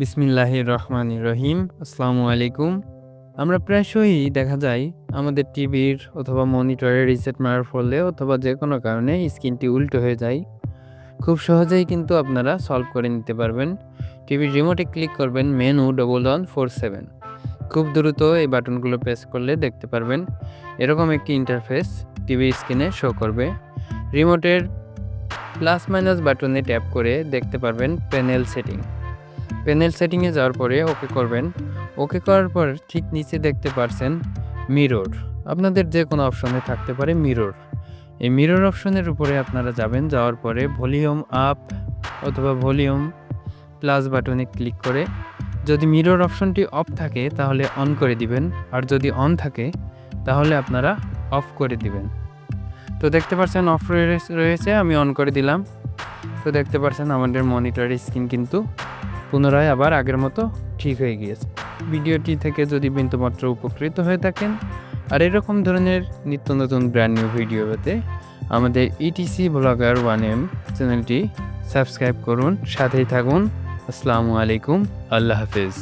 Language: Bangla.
বিসমিল্লাহির রহমান রহিম, আসসালামু আলাইকুম। আমরা প্রায়শই দেখা যায় আমাদের টিভির অথবা মনিটরে রিসেট মারার ফলে অথবা যে কোনো কারণে স্ক্রিনটি উল্টো হয়ে যায়। খুব সহজেই কিন্তু আপনারা সলভ করে নিতে পারবেন। টিভির রিমোটে ক্লিক করবেন menu double one four seven খুব দ্রুত এই বাটনগুলো প্রেস করলে দেখতে পারবেন। এরকম একটি ইন্টারফেস টিভি স্ক্রিনে শো করবে। রিমোটের প্লাস মাইনাস বাটনে ট্যাপ করে দেখতে পারবেন প্যানেল সেটিং প্যানেল সেটিংয়ে যাওয়ার পরে ওকে করবেন। ওকে করার পর ঠিক নিচে দেখতে পারছেন মিরর আপনাদের যে কোনো অপশনে থাকতে পারে মিরর এই মিরর অপশনের উপরে আপনারা যাবেন, যাওয়ার পরে ভলিউম আপ অথবা ভলিউম প্লাস বাটনে ক্লিক করে যদি মিরর অপশনটি অফ থাকে তাহলে অন করে দিবেন। আর যদি অন থাকে তাহলে আপনারা অফ করে দিবেন। তো দেখতে পাচ্ছেন অফ রয়েছে আমি অন করে দিলাম। তো দেখতে পাচ্ছেন আমাদের মনিটরের স্ক্রিন কিন্তু পুনরায় আবার আগের মতো ঠিক হয়ে গিয়েছে। ভিডিওটি থেকে যদি বিন্দুমাত্র উপকৃত হয়ে থাকেন, আর এরকম ধরনের নিত্য নতুন ব্র্যান্ড নিউ ভিডিও পেতে আমাদের ইটিসি ব্লগার ওয়ান এম চ্যানেলটি সাবস্ক্রাইব করুন, সাথেই থাকুন। আসসালামু আলাইকুম, আল্লাহ হাফেজ।